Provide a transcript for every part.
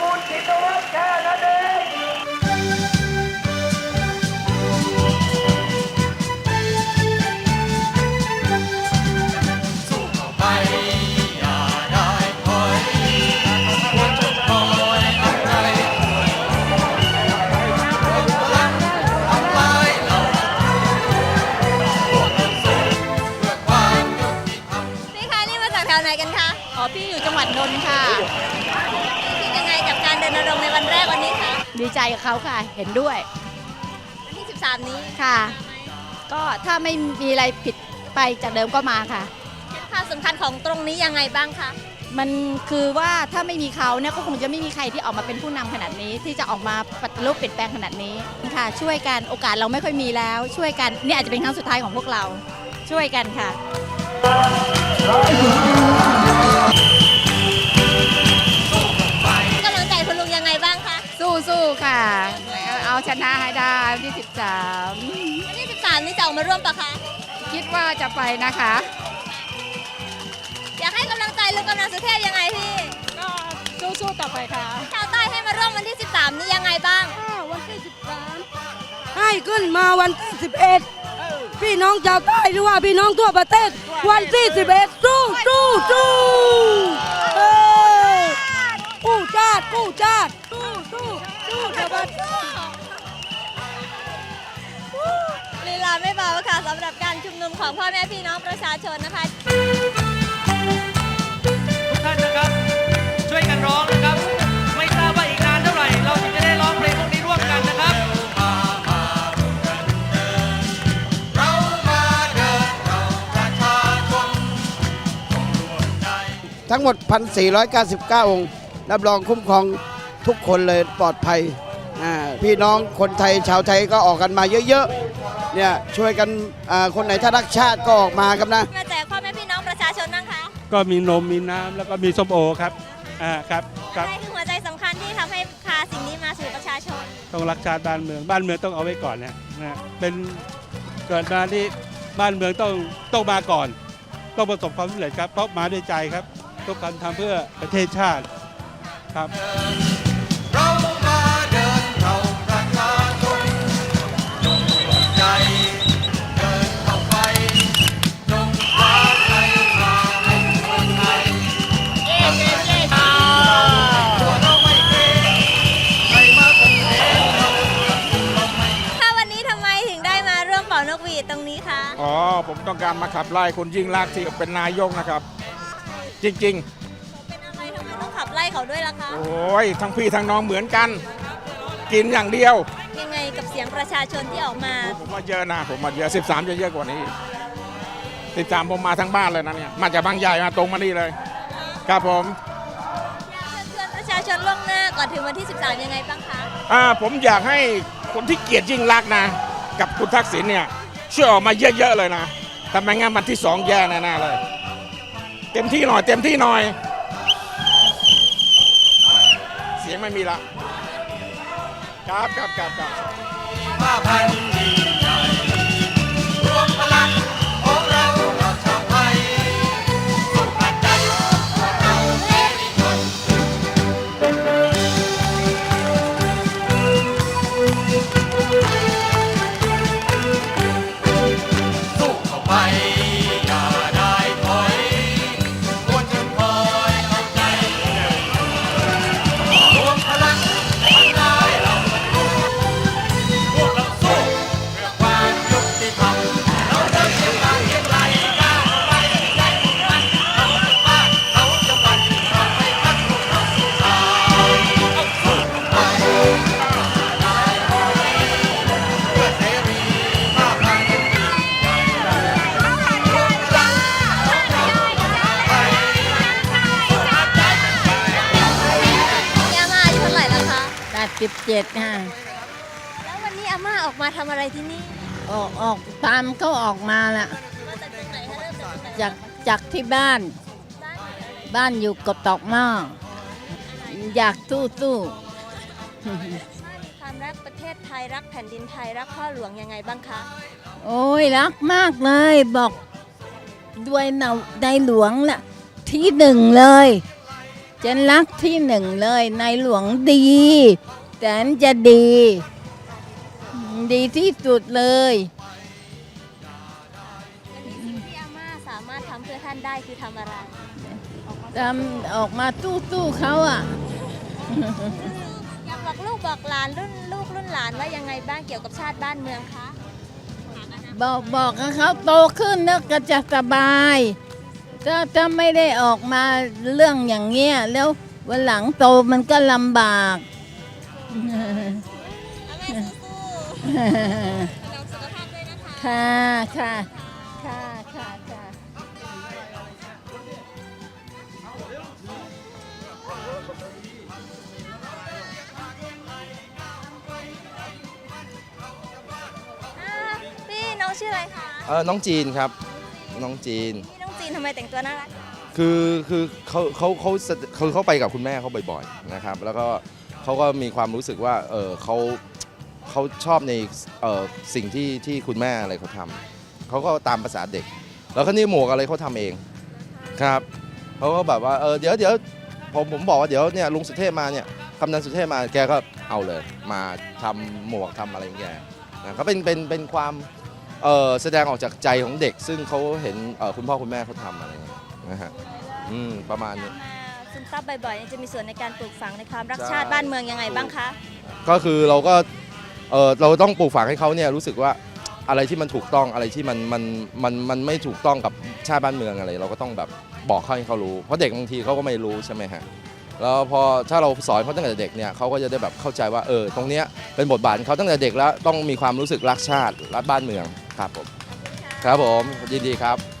บูรณ์ ใจกับเขาค่ะ เห็นด้วย วันที่ 13 นี้ค่ะ ก็ถ้าไม่มีอะไรผิดไปจากเดิมก็มาค่ะ เห็นความสำคัญของตรงนี้ยังไงบ้างคะมันคือว่าถ้าไม่มีเขาเนี่ยก็คงจะไม่มีใครที่ออกมาเป็นผู้นำขนาดนี้ ที่จะออกมาปฏิรูปเปลี่ยนแปลงขนาดนี้ค่ะ ช่วยกันโอกาสเราไม่ค่อยมีแล้ว ช่วยกันนี่อาจจะเป็นครั้งสุดท้ายของพวกเรา ช่วยกันค่ะกำ สู้ๆค่ะ เอาชนะให้ได้วันที่วันที่ 13 นี้จะออกมาร่วมปะคะ13คิดว่าจะไปนะคะ อยากให้กำลังใจลุงกำลังสุเทพยังไงพี่ ก็สู้ๆต่อไปค่ะ ชาวใต้ให้มาร่วมวันที่ 13 นี้ยังไงบ้าง วันที่ให้ขึ้นมาวันที่ 11 พี่น้องชาวใต้หรือว่าพี่น้องทั่วประเทศ วันที่ 11 สู้สู้สู้เอ้ยกู้ชาติกู้ชาติสู้สู้สู้ เดี๋ยวมันลีลาไม่เบาค่ะสำหรับการชุมนุมของพ่อแม่พี่น้องประชาชนนะคะ ทุกท่านนะครับ ช่วยกันร้องนะครับ ไม่ทราบว่าอีกนานเท่าไหร่ เราถึงจะได้ร้องเพลงพวกนี้ร่วมกันนะครับทั้งหมด 1,499 องค์ รับรองคุ้มครองทุกคนเลยปลอดภัยอ่า พี่น้องคนไทยชาวไทยก็ออกกันมาเยอะๆเนี่ยช่วยกันอ่าคนไหนถ้ารักชาติก็ออกมาครับนะ มาแจกพ่อแม่พี่น้องประชาชนนะคะก็มีนมมีน้ำแล้วก็มีส้มโอครับอ่าครับครับ อะไรคือหัวใจสำคัญที่ทำให้พาสิ่งนี้มาสู่ประชาชน ต้องรักชาติบ้านเมือง บ้านเมืองต้องเอาไว้ก่อนนะนะเป็นเกิดมาที่บ้านเมืองต้องต้องมาก่อน ต้องประสบความสำเร็จครับเพราะมาด้วยใจครับ ทุกการทำเพื่อประเทศชาติครับ ดตรงนี้คะอ๋อ ผมต้องการมาขับไล่คุณยิ่งรักษณ์ที่เป็นนายกนะครับ จริง เป็นอะไรทำไมต้องขับไล่เขาด้วยล่ะคะๆ โอ้ยทั้งพี่ทั้งน้องเหมือนกัน กินอย่างเดียว ยังไงกับเสียงประชาชนที่ออกมาผมว่าเยอะนะผมว่าเยอะ 13จะเยอะกว่านี้13ผมมาทั้งบ้านเลยนะเนี่ยมาจากบางใหญ่มาตรงมานี่เลย ครับผมเพื่อนๆประชาชนล่วงหน้าก่อนถึงวันที่ 13 ยังไงบ้างคะอ่าผมอยากให้คนที่เกลียดยิ่งรักษณ์นะ กับคุณทักษิณเนี่ย ช่วยออกมาเยอะๆเลยนะทำไมงั้นวันที่สองแย่แน่ๆเลย เต็มที่หน่อย เต็มที่หน่อย เสียงไม่มีละ ครับครับครับครับนี่ 87ค่ะแล้ววันนี้อาม่าออกมาทำอะไรที่นี่ออกออกตามเขาออกมาน่ะมาจากตรงไหนคะเริ่มจากตรงไหนจากจากที่บ้าน บ้านบ้านอยู่กับตอกหม้ออยากสู้สู้ความรักประเทศไทยรักแผ่นดินไทยรักพ่อหลวงยังไงบ้างคะโอ้ยรักมากเลยบอกด้วยเนาในหลวงน่ะที่หนึ่งเลยฉันรักที่หนึ่งเลยในหลวงดี แสนจะดี ดีที่สุดเลยที่อาม่าสามารถทำเพื่อท่านได้คือทำอะไรทำออกมาตู้ตู้ๆเขาอะ อยากบอกลูกบอกหลานรุ่นลูกรุ่นหลานว่ายังไงบ้างเกี่ยวกับชาติบ้านเมืองคะบอกบอกให้เขาโตขึ้นแล้วก็จะสบายถ้าถ้าไม่ได้ออกมาเรื่องอย่างเงี้ยแล้ววันหลังโตมันก็ลำบาก อาม่สู้ๆเราสุขภาพด้วยนะคะ ค่ะค่ะค่ะค่ะค่ะอ่าพี่น้องชื่ออะไรคะ เออน้องจีนครับ น้องจีน พี่น้องจีนทำไมแต่งตัวน่ารัก คือคือเขาเขาเขาเขาเขาไปกับคุณแม่เขาบ่อยๆนะครับ แล้วก็ เขาก็มีความรู้สึกว่าเออเขาเขาชอบในเออสิ่งที่ที่คุณแม่อะไรเขาทำเขาก็ตามภาษาเด็ก แล้วก็นี่หมวกอะไรเขาทำเองครับเขาก็แบบว่าเออเดี๋ยวเดี๋ยวผมผมบอกว่าเดี๋ยวเนี่ยลุงสุเทพมาเนี่ยกำนันสุเทพมาแกก็เอาเลย มาทำหมวกทำอะไรของแกนะเขาเป็นเป็นเป็นความเออแสดงออกจากใจของเด็ก ซึ่งเขาเห็นเออคุณพ่อคุณแม่เขาทำอะไรอย่างเงี้ยนะฮะอืมประมาณนี้มา ซึมซับบ่อยๆเนี่ยจะมีส่วนในการปลูกฝังในความรักใช่ชาติบ้านเมืองยังไงบ้างคะ ก็คือเราก็เออเราต้องปลูกฝังให้เขาเนี่ยรู้สึกว่าอะไรที่มันถูกต้องอะไรที่มันมันมันมันไม่ถูกต้องกับชาติบ้านเมืองอะไร เราก็ต้องแบบบอกเขาให้เขารู้ เพราะเด็กบางทีเขาก็ไม่รู้ใช่ไหมฮะแล้วพอถ้าเราสอนเขาตั้งแต่เด็กเนี่ยเขาก็จะได้แบบเข้าใจว่าเออตรงเนี้ยเป็นบทบาทของเขาตั้งแต่เด็กแล้วต้องมีความรู้สึกรักชาติรักบ้านเมืองครับผมครับผมยินดีครับ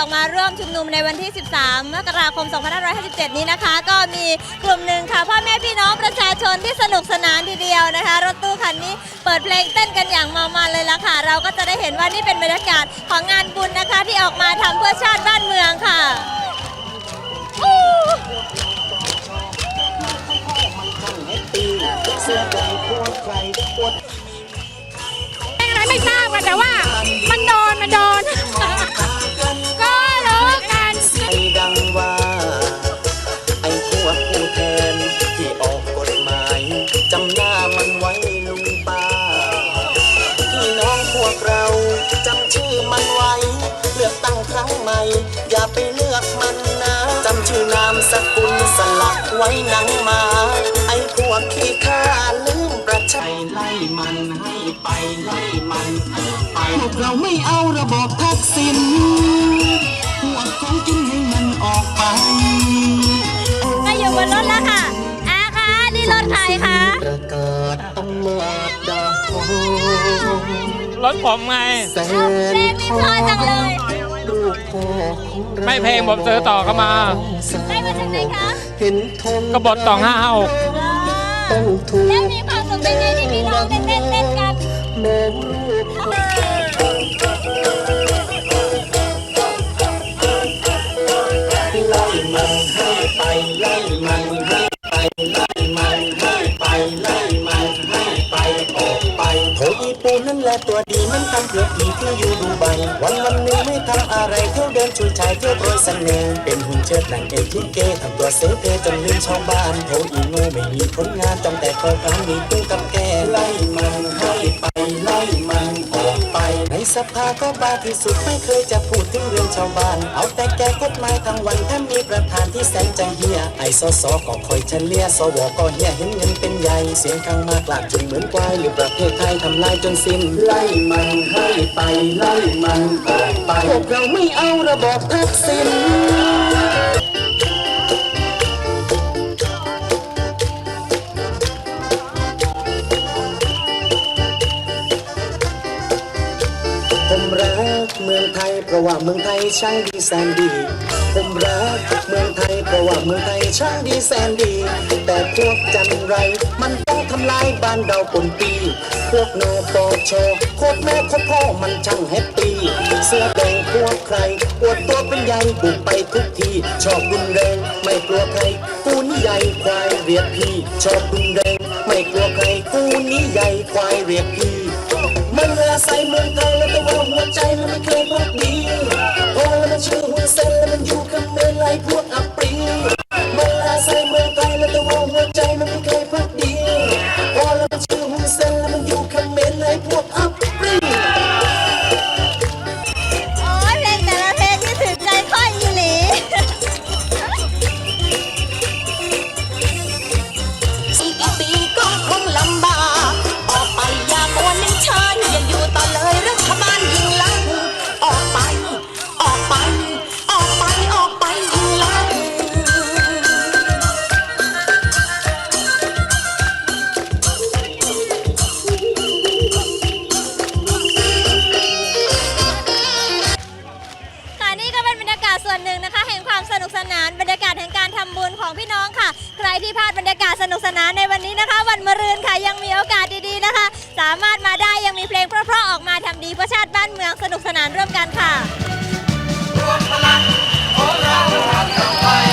ออกมาร่วมชุมนุมในวันที่ 13 มกราคม 2557 นี้นะคะ ก็มีกลุ่มหนึ่งค่ะพ่อแม่พี่น้องประชาชนที่สนุกสนานทีเดียวนะคะ รถตู้คันนี้เปิดเพลงเต้นกันอย่างเมามันเลยละค่ะ เราก็จะได้เห็นว่านี่เป็นบรรยากาศของงานบุญนะคะ ที่ออกมาทำเพื่อชาติบ้านเมืองค่ะอู้อะไรไม่ทราบกันแต่ว่า มันโดน มันโดน ม่อย่าไปเลือกมันนะจำชื่อนามสกุลสลักไว้หนังมา ไอ้พวกขี้ข้าลืมประชัยไล่มันให้ไปไล่มันให้ไปพวกเราไม่เอาระบบทักษิณพวกของจริงให้มันออกไปมาอยู่บนรถแล้วค่ะอาคะนี่รถใครคะประกาศอำนาจดาโรถผมไงแสเอ้าเพลงนี้เพราะจังเลย ลูกพ่อของเราไม่เพลงผมซื้อต่อเข้ามา ได้มาจากไหนคะ เห็นทงกบฏต่องห้าหก ต้องถูกแล้วมีความสุขเป็นไงที่พี่น้องได้เต้นเต้นกัน มองลูกไไปโถอีปูนั่นแหละตัวดีมันทำเพื่อผีที่อยู่ดูใบวันวันหนึ่งไม่ทำอะไรเที่ยวเดินช่วยชายเที่ยวโปรยเสน่ห์เป็นหุ่นเชิดนางเอกที่เกทำตัวเซเทจนลืมชาวบ้านโธอีโง่ไม่มีผลงานจ้องแต่คอยการมีตู้กับแกไล่มันให้ไป ไป ในสภาก็บ้าที่สุดไม่เคยจะพูดถึงเรื่องชาวบ้าน เอาแต่แก้กฎหมายทั้งวันถ้ามีประธานที่แสนจะเฮียไอสสก็คอยเฉลี่ยสวก็เฮียเห็นเงินเป็นใหญ่เสียงข้างมากลากจนเหมือนควายหรือประเทศไทยทำลายจนสิ้นไล่มันให้ไปไล่มันออกไปพวกเราไม่เอาระบอบทักษิณ เมืองไทยเพราะว่าเมืองไทยช่างดีแสนดี ผมรักเมืองไทยเพราะว่าเมืองไทยช่างดีแสนดี แต่พวกจันไร มันต้องทำลายบ้านเราปนปี พวกนปชโคตรแม่โคตรพ่อมันช่างแฮปปี้เสื้อแดงพวกใครอวดตัวเป็นใหญ่บุกไปทุกทีชอบรุนแรงไม่กลัวใครกูนี่ใหญ่ควายเรียกพี่ ชอบรุนแรงไม่กลัวใครกูนี่ใหญ่ควายเรียกพี่ มันอาศัยเมืองไทยแล้วแต่ว่าหัวใจมันไม่เคยพักดีพอแล้วมันชื่อหัวเส้นแล้วมันอยู่กับเมืองไรพวกอับปรีมันอาศัยเมืองไทยแล้วแต่ว่าหัวใจมันไม่เคยพักดีพอแล้วมันชื่อหัวเส้นแล้วมันอยู่กับเมืองไรพวกอับ ยังมีโอกาสดีๆนะคะ สามารถมาได้ยังมีเพลงเพราะๆออกมาทำดีเพื่อชาติบ้านเมืองสนุกสนานร่วมกันค่ะรวมพลังของเรา